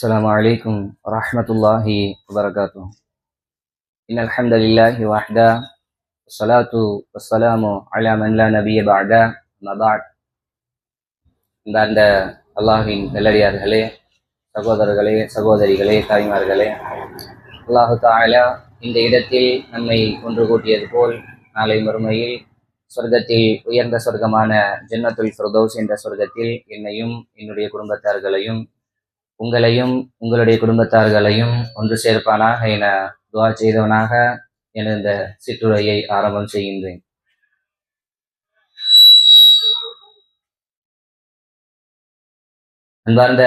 السلام عليكم ورحمة الله وبركاته إن الحمد لله وحده والصلاة والسلام على من لا نبي بعده أما بعد இந்த அல்லாஹின் நல்லடியார்களே சகோதரர்களே சகோதரிகளே தாய்மார்களே அல்லாஹு தாலா இந்த இடத்தில் நம்மை ஒன்று கூட்டியது போல் நாளை மறுமையில் சொர்க்கத்தில் உயர்ந்த சொர்க்கமான ஜன்னத்துல் ஃபிரதோஸ் என்ற சொர்க்கத்தில் என்னையும் என்னுடைய குடும்பத்தார்களையும் உங்களையும் உங்களுடைய குடும்பத்தார்களையும் ஒன்று சேர்ப்பானாக என துவா செய்தவனாக என இந்த சிற்றுரையை ஆரம்பம் செய்கின்றேன் அன்பார்ந்த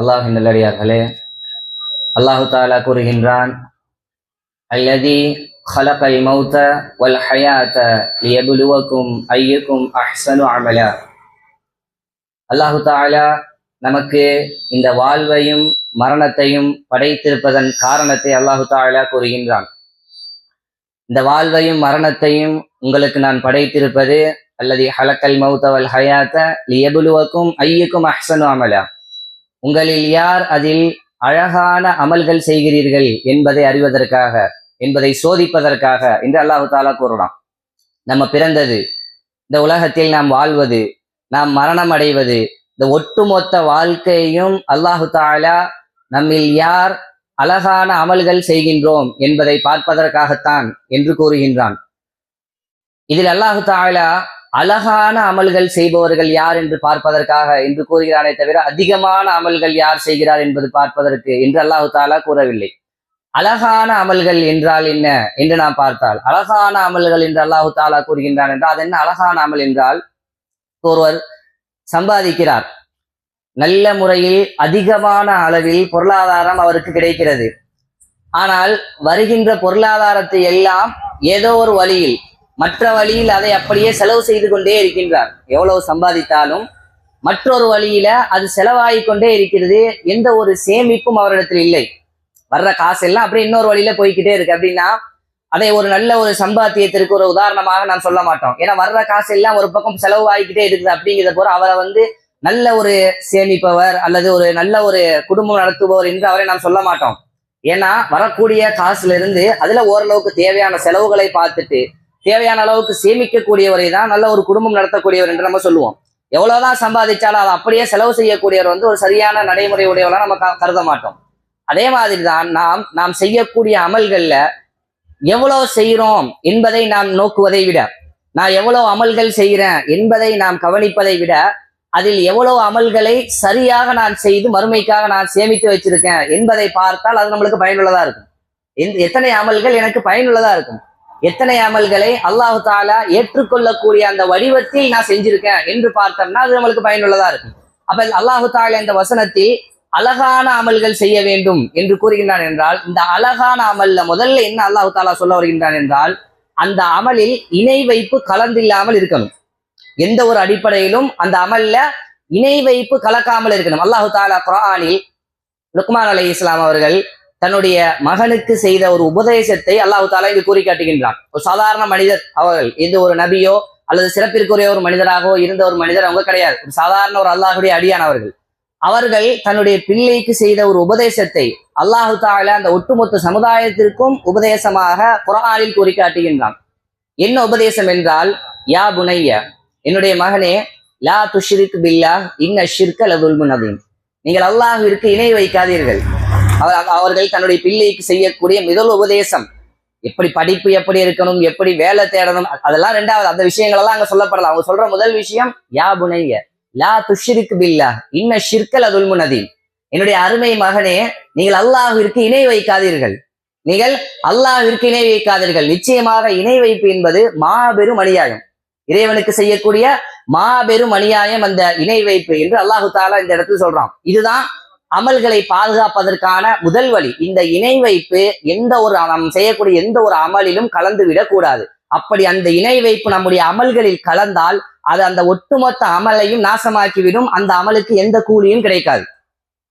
அல்லாஹின் நல்லடியார்களே அல்லாஹு தாலா கூறுகின்றான் அல்லதி خلق الموت والحياة ليبلوكم أيكم أحسن عملا அல்லாஹு தாலா நமக்கு இந்த வாழ்வையும் மரணத்தையும் படைத்திருப்பதன் காரணத்தை அல்லாஹு தாலா கூறுகின்றான். இந்த வாழ்வையும் மரணத்தையும் உங்களுக்கு நான் படைத்திருப்பது அல்லது ஹலக்கல் மௌத்தவல் ஹயாத்த லியபுலுவக்கும் ஐயுக்கும் அஹ்சனு அமலா. உங்களில் யார் அதில் அழகான அமல்கள் செய்கிறீர்கள் என்பதை அறிவதற்காக என்பதை சோதிப்பதற்காக என்று அல்லாஹு தாலா கூறலாம் நம்ம பிறந்தது இந்த உலகத்தில் நாம் வாழ்வது நாம் மரணம் அடைவது இந்த ஒட்டுமொத்த வாழ்க்கையையும் அல்லாஹு தாலா நம்மில் யார் அழகான அமல்கள் செய்கின்றோம் என்பதை பார்ப்பதற்காகத்தான் என்று கூறுகின்றான். இதில் அல்லாஹு தாலா அழகான அமல்கள் செய்பவர்கள் யார் என்று பார்ப்பதற்காக என்று கூறுகிறானே தவிர அதிகமான அமல்கள் யார் செய்கிறார் என்பது பார்ப்பதற்கு என்று அல்லாஹு தாலா கூறவில்லை. அழகான அமல்கள் என்றால் என்ன என்று நாம் பார்த்தால் அழகான அமல்கள் என்று அல்லாஹு தாலா கூறுகின்றான் என்றால் அது என்ன? அழகான அமல் என்றால் ஒருவர் சம்பாதிக்கிறார். நல்ல முறையில் அதிகமான அளவில் பொருளாதாரம் அவருக்கு கிடைக்கிறது. ஆனால் வருகின்ற பொருளாதாரத்தை எல்லாம் ஏதோ ஒரு வழியில் மற்ற வழியில் அதை அப்படியே செலவு செய்து கொண்டே இருக்கின்றார். எவ்வளவு சம்பாதித்தாலும் மற்றொரு வழியில அது செலவாகி கொண்டே இருக்கிறது. எந்த ஒரு சேமிப்பும் அவரிடத்தில் இல்லை. வர்ற காசு எல்லாம் அப்படியே இன்னொரு வழியில போய்கிட்டே இருக்கு. அப்படின்னா அதை ஒரு நல்ல ஒரு சம்பாத்தியத்திற்கு ஒரு உதாரணமாக நான் சொல்ல மாட்டோம். ஏன்னா வர்ற காசு எல்லாம் ஒரு பக்கம் செலவாகிக்கிட்டே இருக்குது அப்படிங்கிறத போற அவரை வந்து நல்ல ஒரு சேமிப்பவர் அல்லது ஒரு நல்ல ஒரு குடும்பம் நடத்துபவர் என்று அவரை நாம் சொல்ல மாட்டோம். ஏன்னா வரக்கூடிய காசுல இருந்து அதுல ஓரளவுக்கு தேவையான செலவுகளை பார்த்துட்டு தேவையான அளவுக்கு சேமிக்கக்கூடியவரை தான் நல்ல ஒரு குடும்பம் நடத்தக்கூடியவர் என்று நம்ம சொல்லுவோம். எவ்வளவுதான் சம்பாதிச்சாலும் அதை அப்படியே செலவு செய்யக்கூடியவர் வந்து ஒரு சரியான நடைமுறை உடையவெல்லாம் நம்ம கருத மாட்டோம். அதே மாதிரி தான் நாம் நாம் செய்யக்கூடிய அமல்கள்ல எவ்வளவு செய்கிறோம் என்பதை நாம் நோக்குவதை விட நான் எவ்வளவு அமல்கள் செய்கிறேன் என்பதை நாம் கவனிப்பதை விட அதில் எவ்வளவு அமல்களை சரியாக நான் செய்து மறுமைக்காக நான் சேமித்து வச்சிருக்கேன் என்பதை பார்த்தால் அது நம்மளுக்கு பயனுள்ளதா இருக்கும். எத்தனை அமல்கள் எனக்கு பயனுள்ளதா இருக்கும்? எத்தனை அமல்களை அல்லாஹு தாலா ஏற்றுக்கொள்ளக்கூடிய அந்த வடிவத்தில் நான் செஞ்சிருக்கேன் என்று பார்த்தோம்னா அது நம்மளுக்கு பயனுள்ளதா இருக்கும். அப்ப அல்லாஹு தாலா இந்த வசனத்தில் அழகான அமல்கள் செய்ய வேண்டும் என்று கூறுகின்றான் என்றால் இந்த அழகான அமல்ல முதல்ல என்ன அல்லாஹு தாலா சொல்ல வருகின்றான் என்றால் அந்த அமலில் இணை வைப்பு கலந்தில்லாமல் இருக்கணும். எந்த ஒரு அடிப்படையிலும் அந்த அமல்ல இணை வைப்பு கலக்காமல் இருக்கணும். அல்லாஹு தாலா குரானில் லுக்மான் அலி இஸ்லாம் அவர்கள் தன்னுடைய மகனுக்கு செய்த ஒரு உபதேசத்தை அல்லாஹு தாலா இங்கு கூறி காட்டுகின்றான். ஒரு சாதாரண மனிதர் அவர்கள் எந்த ஒரு நபியோ அல்லது சிறப்பிற்குரிய ஒரு மனிதராகவோ இருந்த ஒரு மனிதர் அவங்க கிடையாது. ஒரு சாதாரண ஒரு அல்லாஹுடைய அடியான் அவர்கள். அவர்கள் தன்னுடைய பிள்ளைக்கு செய்த ஒரு உபதேசத்தை அல்லாஹு தாலா அந்த ஒட்டுமொத்த சமுதாயத்திற்கும் உபதேசமாக குரானில் கூறி காட்டுகின்றான். என்ன உபதேசம் என்றால் யா புனைய என்னுடைய மகனே லா துஷிருக்கு பில்லா இன்ன ஷிர்க லதுல்முன் அதீம் நீங்கள் அல்லாஹிற்கு இணை வைக்காதீர்கள். அவர் அவர்கள் தன்னுடைய பிள்ளைக்கு செய்யக்கூடிய முதல் உபதேசம். எப்படி படிப்பு எப்படி இருக்கணும் எப்படி வேலை தேடணும் அதெல்லாம் ரெண்டாவது அந்த விஷயங்கள் எல்லாம் அங்க சொல்லப்படலாம் அவங்க சொல்ற முதல் விஷயம் யா புனைய லா துஷிருக்கு பில்லா இன்ன ஷிர்கல் அதுல்முன் அதீம் என்னுடைய அருமை மகனே நீங்கள் அல்லாஹிற்கு இணை வைக்காதீர்கள். நீங்கள் அல்லாஹிற்கு இணை வைக்காதீர்கள். நிச்சயமாக இணை வைப்பு என்பது மாபெரும் அநியாயம். இறைவனுக்கு செய்யக்கூடிய மாபெரும் அநியாயம் அந்த இணை வைப்பு என்று அல்லாஹு தாலா இந்த இடத்துல சொல்றான். இதுதான் அமல்களை பாதுகாப்பதற்கான முதல் வழி. இந்த இணை வைப்பு எந்த ஒரு நாம் செய்யக்கூடிய எந்த ஒரு அமலிலும் கலந்து விடக்கூடாது. அப்படி அந்த இணை வைப்பு நம்முடைய அமல்களில் கலந்தால் அது அந்த ஒட்டுமொத்த அமலையும் நாசமாக்கிவிடும். அந்த அமலுக்கு எந்த கூலியும் கிடைக்காது.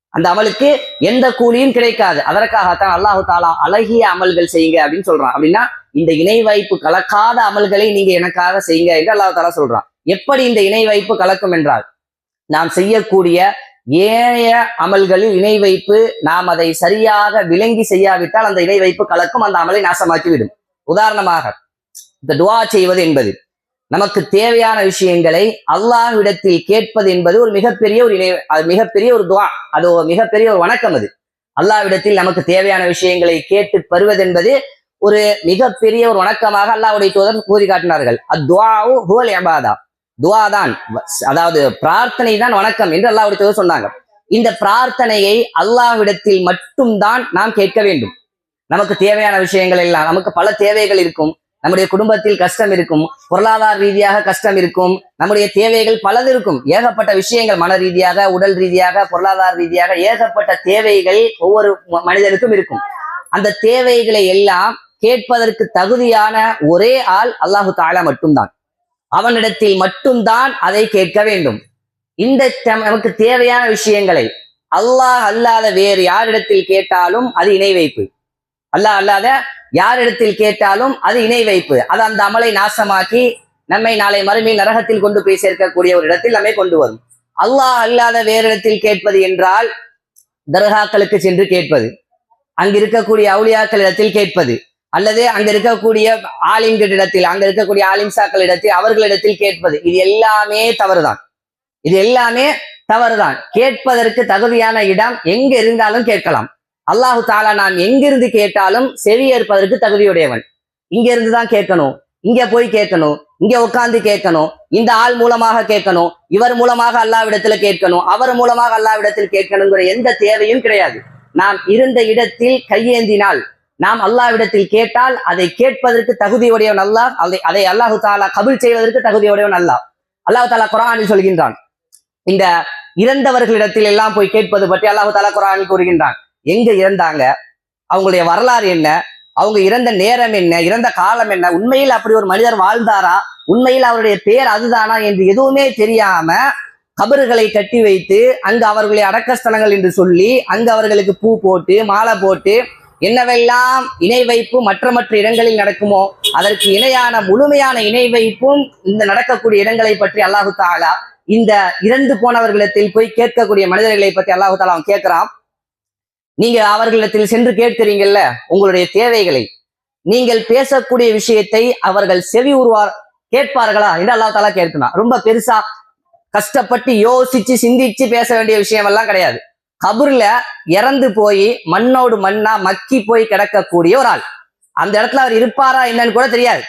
அந்த அமலுக்கு எந்த கூலியும் கிடைக்காது. அதற்காகத்தான் அல்லாஹு தாலா அழகிய அமல்கள் செய்யுங்க அப்படின்னு சொல்றான். அப்படின்னா இந்த இணை வாய்ப்பு கலக்காத அமல்களை நீங்க எனக்காக செய்யுங்க என்று அல்லாஹ் தலா சொல்றான். எப்படி இந்த இணை வாய்ப்பு கலக்கும் என்றால் நாம் செய்யக்கூடிய ஏனைய அமல்களில் இணை வைப்பு நாம் அதை சரியாக விளங்கி செய்யாவிட்டால் அந்த இணை வைப்பு கலக்கும் அந்த அமலை நாசமாக்கிவிடும். உதாரணமாக இந்த துவா செய்வது என்பது நமக்கு தேவையான விஷயங்களை அல்லாஹ்விடத்தில் கேட்பது என்பது ஒரு மிகப்பெரிய ஒரு இணை அது மிகப்பெரிய ஒரு துவா அது ஒரு மிகப்பெரிய ஒரு வணக்கம் அது. அல்லாவிடத்தில் நமக்கு தேவையான விஷயங்களை கேட்டு பெறுவதென்பது ஒரு மிகப்பெரிய ஒரு வணக்கமாக அல்லாவுடைய தூதர் கூறி காட்டினார்கள். அத்வாவு ஹுவல் துவா தான். அதாவது பிரார்த்தனை தான் வணக்கம் என்று அல்லாவுடைய தூதர் சொன்னாங்க. இந்த பிரார்த்தனையை அல்லாவிடத்தில் மட்டும்தான் நாம் கேட்க வேண்டும். நமக்கு தேவையான விஷயங்கள் எல்லாம் நமக்கு பல தேவைகள் இருக்கும். நம்முடைய குடும்பத்தில் கஷ்டம் இருக்கும். பொருளாதார ரீதியாக கஷ்டம் இருக்கும். நம்முடைய தேவைகள் பலது இருக்கும். ஏகப்பட்ட விஷயங்கள் மன ரீதியாக உடல் ரீதியாக பொருளாதார ரீதியாக ஏகப்பட்ட தேவைகள் ஒவ்வொரு மனிதனுக்கும் இருக்கும். அந்த தேவைகளை எல்லாம் கேட்பதற்கு தகுதியான ஒரே ஆள் அல்லாஹு தாலா மட்டும்தான். அவனிடத்தில் மட்டும்தான் அதை கேட்க வேண்டும். இந்த நமக்கு தேவையான விஷயங்களை அல்லாஹ் அல்லாத வேறு யாரிடத்தில் கேட்டாலும் அது இணை வைப்பு. அல்லாஹ் அல்லாத யாரிடத்தில் கேட்டாலும் அது இணை வைப்பு. அது அந்த அமலை நாசமாக்கி நம்மை நாளை மறுமையில் நரகத்தில் கொண்டு போய் சேர்க்கக்கூடிய ஒரு இடத்தில் நம்மை கொண்டு வரும். அல்லாஹ் அல்லாத வேறு இடத்தில் கேட்பது என்றால் தர்காக்களுக்கு சென்று கேட்பது. அங்கிருக்கக்கூடிய அவுளியாக்கள் இடத்தில் கேட்பது. அல்லது அங்க இருக்கக்கூடிய ஆலிம்களிடத்தில் அங்க இருக்கக்கூடிய ஆலிம்சாக்கள் இடத்தில் அவர்களிடத்தில் கேட்பது. இது எல்லாமே தவறுதான். இது எல்லாமே தவறுதான். கேட்பதற்கு தகுதியான இடம் எங்க இருந்தாலும் கேட்கலாம். அல்லாஹு தாலா நான் எங்கிருந்து கேட்டாலும் செவியேற்பதற்கு தகுதியுடையவன். இங்க இருந்து தான் கேட்கணும். இங்க போய் கேட்கணும். இங்க உட்கார்ந்து கேட்கணும். இந்த ஆள் மூலமாக கேட்கணும். இவர் மூலமாக அல்லாவிடத்துல கேட்கணும். அவர் மூலமாக அல்லாவிடத்தில் கேட்கணுங்கிற எந்த தேவையும் கிடையாது. நாம் இருந்த இடத்தில் கையேந்தினால் நாம் அல்லாவிடத்தில் கேட்டால் அதை கேட்பதற்கு தகுதியுடையவன் அல்லாஹ் அதை அதை அல்லாஹு தாலா கபில் செய்வதற்கு தகுதியுடையவன் அல்லாஹ். அல்லாஹு தாலா குரானில் சொல்கின்றான். இந்த இறந்தவர்களிடத்தில் எல்லாம் போய் கேட்பது பற்றி அல்லாஹு தாலா குரானில் கூறுகின்றான். எங்க இறந்தாங்க? அவங்களுடைய வரலாறு என்ன? அவங்க இறந்த நேரம் என்ன? இறந்த காலம் என்ன? உண்மையில் அப்படி ஒரு மனிதர் வாழ்ந்தாரா? உண்மையில் அவருடைய பேர் அதுதானா என்று எதுவுமே தெரியாம கபறுகளை கட்டி வைத்து அங்கு அவர்களுடைய அடக்கஸ்தலங்கள் என்று சொல்லி அங்கு அவர்களுக்கு பூ போட்டு மாலை போட்டு என்னவெல்லாம் இணை வைப்பு மற்ற மற்ற இடங்களில் நடக்குமோ அதற்கு இணையான முழுமையான இணை வைப்பும் இந்த நடக்கக்கூடிய இடங்களை பற்றி அல்லாஹு தாலா இந்த இறந்து போனவர்களிடத்தில் போய் கேட்கக்கூடிய மனிதர்களை பற்றி அல்லாஹு தாலா அவன் கேட்கிறான். நீங்க அவர்களிடத்தில் சென்று கேட்கிறீங்கல்ல உங்களுடைய தேவைகளை. நீங்கள் பேசக்கூடிய விஷயத்தை அவர்கள் செவி உருவார் கேட்பார்களா என்று அல்லாஹ் தாலா கேட்கணும் ரொம்ப பெருசா கஷ்டப்பட்டு யோசிச்சு சிந்திச்சு பேச வேண்டிய விஷயம் எல்லாம் கிடையாது. கபூர்ல இறந்து போய் மண்ணோடு மண்ணா மக்கி போய் கிடக்கக்கூடிய ஒரு ஆள். அந்த இடத்துல அவர் இருப்பாரா என்னன்னு கூட தெரியாது.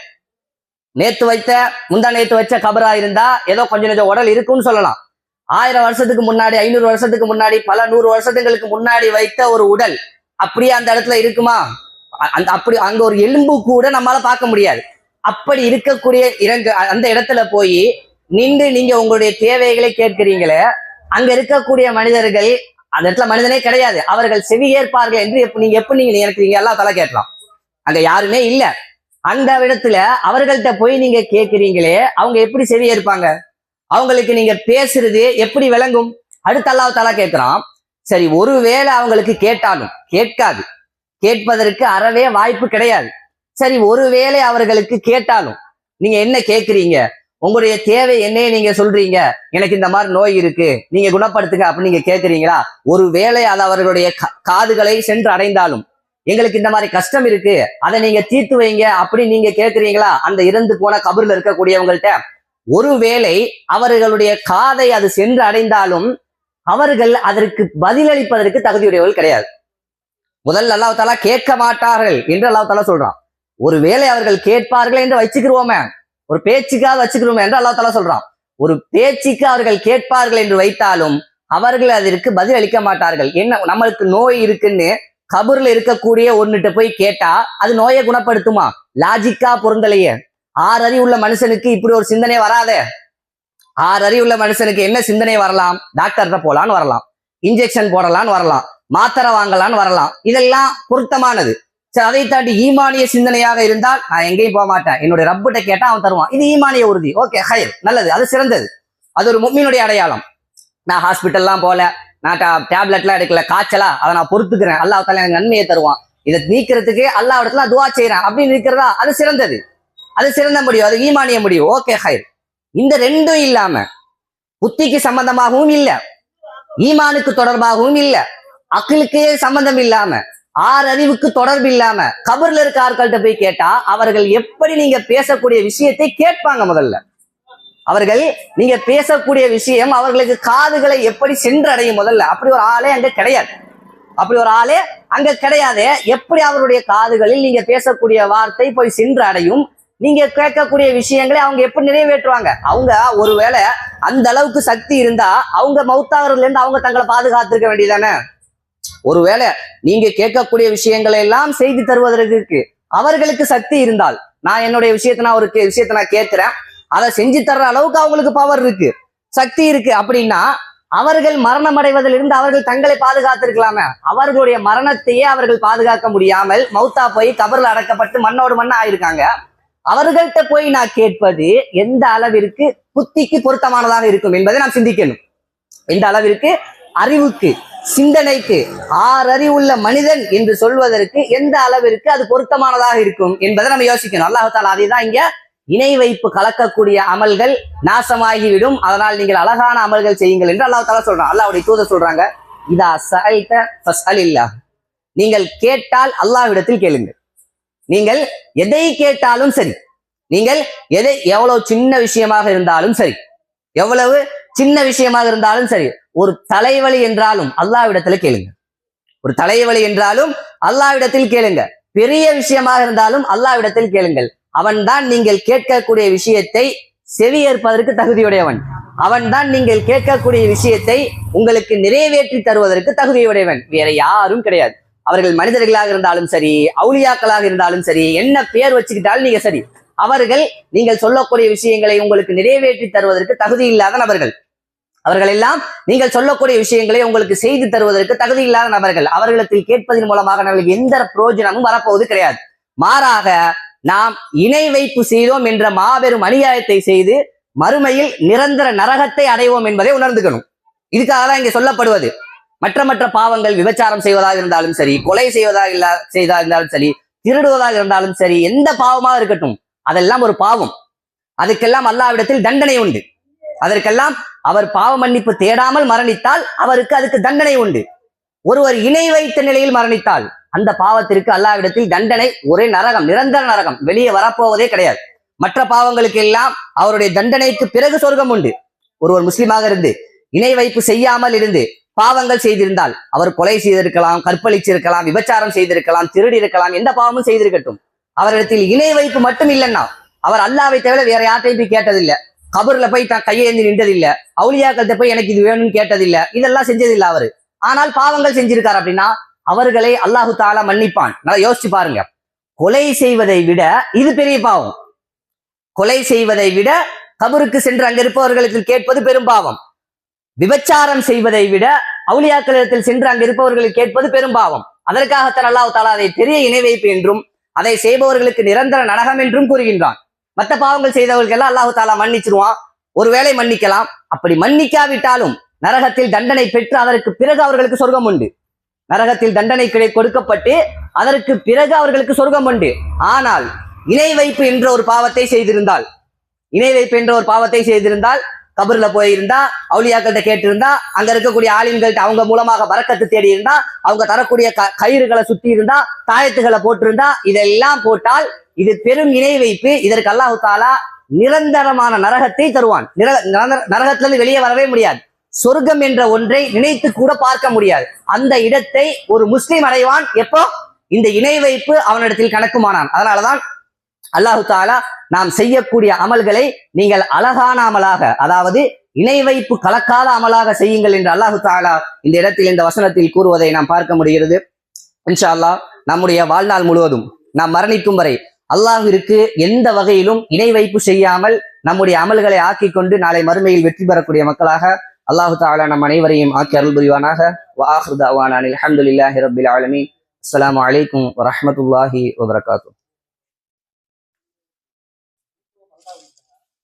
நேத்து வைத்த முந்தா நேத்து வச்ச கபரா இருந்தா ஏதோ கொஞ்சம் கொஞ்சம் உடல் இருக்கும்னு சொல்லலாம். ஆயிரம் வருஷத்துக்கு முன்னாடி ஐநூறு வருஷத்துக்கு முன்னாடி பல நூறு வருஷத்துங்களுக்கு முன்னாடி வைத்த ஒரு உடல் அப்படியே அந்த இடத்துல இருக்குமா? அந்த அப்படி அங்க ஒரு எலும்பு கூட நம்மளால பார்க்க முடியாது. அப்படி இருக்கக்கூடிய இறங்க அந்த இடத்துல போய் நின்று நீங்க உங்களுடைய தேவைகளை கேட்கிறீங்களே அங்க இருக்கக்கூடிய மனிதர்கள் அந்த இடத்துல மனிதனே கிடையாது. அவர்கள் செவி ஏற்பார்கள் என்று எப்ப நீங்க எப்ப நீங்க நினைக்கிறீங்க எல்லாம் தலை கேட்கலாம் அங்க யாருமே இல்ல. அந்த இடத்துல அவர்கள்ட்ட போய் நீங்க கேட்கிறீங்களே அவங்க எப்படி செவி ஏற்பாங்க? அவங்களுக்கு நீங்க பேசுறது எப்படி விளங்கும்? அடுத்த அல்லாஹ் தலா கேட்கிறான் சரி ஒருவேளை அவங்களுக்கு கேட்டாலும் கேட்காது. கேட்பதற்கு அறவே வாய்ப்பு கிடையாது. சரி ஒருவேளை அவர்களுக்கு கேட்டாலும் நீங்க என்ன கேட்குறீங்க உங்களுடைய தேவை என்னைய நீங்க சொல்றீங்க. எனக்கு இந்த மாதிரி நோய் இருக்கு. நீங்க குணப்படுத்துங்க அப்படின்னு நீங்க கேட்குறீங்களா ஒருவேளை அது அவர்களுடைய காதுகளை சென்று அடைந்தாலும் எங்களுக்கு இந்த மாதிரி கஷ்டம் இருக்கு. அதை நீங்க தீர்த்து வைங்க அப்படின்னு நீங்க கேட்குறீங்களா அந்த இறந்து போன கபர்ல இருக்கக்கூடியவங்கள்ட்ட ஒருவேளை அவர்களுடைய காதை அது சென்று அடைந்தாலும் அவர்கள் அதற்கு பதிலளிப்பதற்கு தகுதியுடையவர்கள் கிடையாது. முதல்ல அல்லாஹ் தாலா கேட்க மாட்டார்கள் என்று அல்லாஹ் தாலா சொல்றான். ஒருவேளை அவர்கள் கேட்பார்கள் என்று வச்சுக்கிருவோமே. ஒரு பேச்சுக்காக வச்சுக்கிறோம் என்று அல்லா தாலா சொல்றான். ஒரு பேச்சுக்கு அவர்கள் கேட்பார்கள் என்று வைத்தாலும் அவர்கள் அதற்கு பதில் அளிக்க மாட்டார்கள். என்ன நம்மளுக்கு நோய் இருக்குன்னு கபூர்ல இருக்கக்கூடிய ஒன்னுட்ட போய் கேட்டா அது நோயை குணப்படுத்துமா? லாஜிக்கா பொருந்தலையே. ஆறு அறிவுள்ள மனுஷனுக்கு இப்படி ஒரு சிந்தனை வராதே. ஆறு அறிவுள்ள மனுஷனுக்கு என்ன சிந்தனை வரலாம்? டாக்டர்கிட்ட போலான்னு வரலாம். இன்ஜெக்ஷன் போடலான்னு வரலாம். மாத்திரை வாங்கலான்னு வரலாம். இதெல்லாம் பொருத்தமானது. அதை தாண்டி ஈமானிய சிந்தனையாக இருந்தால் நான் எங்கேயும் போக மாட்டேன். என்னுடைய ரப்பிட்ட கேட்டா அவன் தருவான். இது ஈமானிய உறுதி. ஓகே ஹயர் நல்லது. அது சிறந்தது. அது ஒரு முக்மீனுடைய அடையாளம். நான் ஹாஸ்பிட்டல்லாம் போல நான் டேப்லெட்லாம் எடுக்கல. காய்ச்சலா? அதை நான் பொறுத்துக்கிறேன். அல்லாஹ் தாலா எனக்கு நன்மையை தருவான். இதை நீக்கிறதுக்கு அல்லாஹ் இடத்துல துவா செய்யறேன் அப்படின்னு இருக்கிறதா? அது சிறந்தது. அது சிறந்த முடியும் அது ஈமானிய முடியும் ஓகே ஹயர் இந்த ரெண்டும் இல்லாம புத்திக்கு சம்பந்தமாகவும் இல்ல. ஈமானுக்கு தொடர்பாகவும் இல்ல. அக்களுக்கே சம்பந்தம் இல்லாம ஆறு அறிவுக்கு தொடர்பு இல்லாம கபர்ல இருக்க ஆட்கள்கிட்ட போய் கேட்டா அவர்கள் எப்படி நீங்க பேசக்கூடிய விஷயத்தை கேட்பாங்க முதல்ல. அவர்கள் நீங்க பேசக்கூடிய விஷயம் அவர்களுக்கு காதுகளை எப்படி சென்றடையும் முதல்ல. அப்படி ஒரு ஆளே அங்க கிடையாது. அப்படி ஒரு ஆளே அங்க கிடையாது. எப்படி அவருடைய காதுகளில் நீங்க பேசக்கூடிய வார்த்தை போய் சென்று அடையும் நீங்க கேட்கக்கூடிய விஷயங்களை அவங்க எப்படி நிறைவேற்றுவாங்க? அவங்க ஒருவேளை அந்த அளவுக்கு சக்தி இருந்தா அவங்க மௌத்தாகிறதுல இருந்து அவங்க தங்களை பாதுகாத்திருக்க வேண்டியதானே ஒருவேளை நீங்க கேட்கக்கூடிய விஷயங்களை எல்லாம் செய்து தருவதற்கு அவர்களுக்கு சக்தி இருந்தால் நான் என்னுடைய விஷயத்தை நான் ஒரு விஷயத்தை நான் கேட்கிறேன். அதை செஞ்சு தர்ற அளவுக்கு அவங்களுக்கு பவர் இருக்கு. சக்தி இருக்கு அப்படின்னா அவர்கள் மரணம் அடைவதிலிருந்து அவர்கள் தங்களை பாதுகாத்திருக்கலாமே. அவர்களுடைய மரணத்தையே அவர்கள் பாதுகாக்க முடியாமல் மௌத்தா போய் கபரில் அடக்கப்பட்டு மண்ணோடு மண்ணா ஆயிருக்காங்க. அவர்கள்ட்ட போய் நான் கேட்பது எந்த அளவிற்கு புத்திக்கு பொருத்தமானதாக இருக்கும் என்பதை நாம் சிந்திக்கணும். எந்த அளவிற்கு? அறிவுக்கு. சிந்தனைக்கு ஆறறிவுள்ள மனிதன் என்று சொல்வதற்கு எந்த அளவிற்கு அது பொருத்தமானதாக இருக்கும் என்பதை நம்ம யோசிக்கணும். அல்லாஹால அதை தான் இங்க இணை வைப்பு கலக்கக்கூடிய அமல்கள் நாசமாகிவிடும். அதனால் நீங்கள் அழகான அமல்கள் செய்யுங்கள் என்று அல்லாஹ் தாலா சொல்றான். அல்லாவுடைய தூத சொல்றாங்க இதா சஅல்த நீங்கள் கேட்டால் அல்லாஹ்விடத்தில் கேளுங்கள். நீங்கள் எதை கேட்டாலும் சரி. நீங்கள் எதை எவ்வளவு சின்ன விஷயமாக இருந்தாலும் சரி. எவ்வளவு சின்ன விஷயமாக இருந்தாலும் சரி ஒரு தலைவலி என்றாலும் அல்லாவிடத்துல கேளுங்க. ஒரு தலைவலி என்றாலும் அல்லாவிடத்தில் கேளுங்க. பெரிய விஷயமாக இருந்தாலும் அல்லாவிடத்தில் கேளுங்கள். அவன்தான் நீங்கள் கேட்கக்கூடிய விஷயத்தை செவியேற்பதற்கு தகுதியுடையவன். அவன்தான் நீங்கள் கேட்கக்கூடிய விஷயத்தை உங்களுக்கு நிறைவேற்றி தருவதற்கு தகுதியுடையவன். வேற யாரும் கிடையாது. அவர்கள் மனிதர்களாக இருந்தாலும் சரி அவுளியாக்களாக இருந்தாலும் சரி என்ன பேர் வச்சுக்கிட்டாலும் நீங்க சரி அவர்கள் நீங்கள் சொல்லக்கூடிய விஷயங்களை உங்களுக்கு நிறைவேற்றி தருவதற்கு தகுதி இல்லாத நபர்கள். அவர்கள் எல்லாம் நீங்கள் சொல்லக்கூடிய விஷயங்களை உங்களுக்கு செய்து தருவதற்கு தகுதி இல்லாத நபர்கள். அவர்களிடத்தில் கேட்பதன் மூலமாக நம்மளுக்கு எந்த பிரயோஜனமும் வரப்போவது கிடையாது. மாறாக நாம் இணை வைப்பு செய்தோம் என்ற மாபெரும் அநியாயத்தை செய்து மறுமையில் நிரந்தர நரகத்தை அடைவோம் என்பதை உணர்ந்துக்கணும். இதுக்காக தான் இங்க சொல்லப்படுவது. மற்ற மற்ற பாவங்கள் விபச்சாரம் செய்வதாக இருந்தாலும் சரி கொலை செய்வதாக இல்லா செய்ததாக இருந்தாலும் சரி திருடுவதாக இருந்தாலும் சரி எந்த பாவமாக இருக்கட்டும் அதெல்லாம் ஒரு பாவம். அதுக்கெல்லாம் அல்லாவிடத்தில் தண்டனை உண்டு. அதற்கெல்லாம் அவர் பாவ மன்னிப்பு தேடாமல் மரணித்தால் அவருக்கு அதுக்கு தண்டனை உண்டு. ஒருவர் இணை வைத்த நிலையில் மரணித்தால் அந்த பாவத்திற்கு அல்லாவிடத்தில் தண்டனை ஒரே நரகம் நிரந்தர நரகம். வெளியே வரப்போவதே கிடையாது. மற்ற பாவங்களுக்கு எல்லாம் அவருடைய தண்டனைக்கு பிறகு சொர்க்கம் உண்டு. ஒருவர் முஸ்லிமாக இருந்து இணை வைப்பு செய்யாமல் இருந்து பாவங்கள் செய்திருந்தால் அவர் கொலை செய்திருக்கலாம் கற்பழிச்சிருக்கலாம் விபச்சாரம் செய்திருக்கலாம் திருடி இருக்கலாம் எந்த பாவமும் செய்திருக்கட்டும். அவரிடத்தில் இணை வைப்பு மட்டும் இல்லைன்னா அவர் அல்லாவை தவிர வேற யார்ட்டையும் போய் கேட்டதில்லை. கபர்ல போய் தான் கையேந்தி நின்றதில்ல. அவுளியாக்கள்கிட்ட போய் எனக்கு இது வேணும்னு கேட்டதில்ல. இதெல்லாம் செஞ்சதில்லை அவரு. ஆனால் பாவங்கள் செஞ்சிருக்காரு அப்படின்னா அவர்களை அல்லாஹு தாலா மன்னிப்பான். நல்லா யோசிச்சு பாருங்க. கொலை செய்வதை விட இது பெரிய பாவம். கொலை செய்வதை விட கபருக்கு சென்று அங்க இருப்பவர்களுக்கு கேட்பது பெரும் பாவம். விபச்சாரம் செய்வதை விட அவுளியாக்களிடத்தில் சென்று அங்க இருப்பவர்களுக்கு கேட்பது பெரும் பாவம். அதற்காகத்தான் அல்லாஹ் தாலா அதை பெரிய இணை வைப்பு என்றும் அதை செய்பவர்களுக்கு நிரந்தர நரகம் என்றும் கூறுகின்றான். மற்ற பாவங்கள் செய்தவர்களுக்கெல்லாம் அல்லாஹு தாலா மன்னிச்சிருவான். ஒருவேளை மன்னிக்கலாம். அப்படி மன்னிக்காவிட்டாலும் நரகத்தில் தண்டனை பெற்று அதற்கு பிறகு அவர்களுக்கு சொர்க்கம் உண்டு. நரகத்தில் தண்டனை கிடை கொடுக்கப்பட்டு அதற்கு பிறகு அவர்களுக்கு சொர்க்கம் உண்டு. ஆனால் இணை வைப்பு என்ற ஒரு பாவத்தை செய்திருந்தால் இணை வைப்பு என்ற ஒரு பாவத்தை செய்திருந்தால் கபர்ல போயிருந்தா அவுளியாக்கள்கிட்ட கேட்டிருந்தா அங்க இருக்கக்கூடிய ஆலிம்கள்ட்ட அவங்க மூலமாக வரக்கத்து தேடி இருந்தா அவங்க தரக்கூடிய க- கயிறுகளை சுத்தி இருந்தா தாயத்துகளை போட்டிருந்தா இதெல்லாம் போட்டால் இது பெரும் இணை வைப்பு. இதற்கு அல்லாஹு தாலா நிரந்தரமான நரகத்தை தருவான். நிர- நரக- நரகத்திலிருந்து வெளியே வரவே முடியாது. சொர்க்கம் என்ற ஒன்றை நினைத்து கூட பார்க்க முடியாது. அந்த இடத்தை ஒரு முஸ்லிம் அடைவான். எப்போ? இந்த இணை வைப்பு அவனிடத்தில் கணக்குமானான். அதனாலதான் அல்லாஹு தாலா நாம் செய்யக்கூடிய அமல்களை நீங்கள் அழகான அமலாக அதாவது இணை வைப்பு கலக்காத அமலாக செய்யுங்கள் என்று அல்லாஹு தாலா இந்த இடத்தில் இந்த வசனத்தில் கூறுவதை நாம் பார்க்க முடிகிறது. இன்ஷா அல்லாஹ் நம்முடைய வாழ்நாள் முழுவதும் நாம் மரணிக்கும் வரை அல்லாஹிற்கு எந்த வகையிலும் இணை வைப்பு செய்யாமல் நம்முடைய அமல்களை ஆக்கிக் கொண்டு நாளை மறுமையில் வெற்றி பெறக்கூடிய மக்களாக அல்லாஹு தாலா நம் அனைவரையும் ஆக்கி அருள் புரிவானாக. வாஹ்ரு தாவானான் அல்ஹம்துலில்லாஹி ரப்பில் அலைக்கும் வரஹ்மத்துல்லாஹி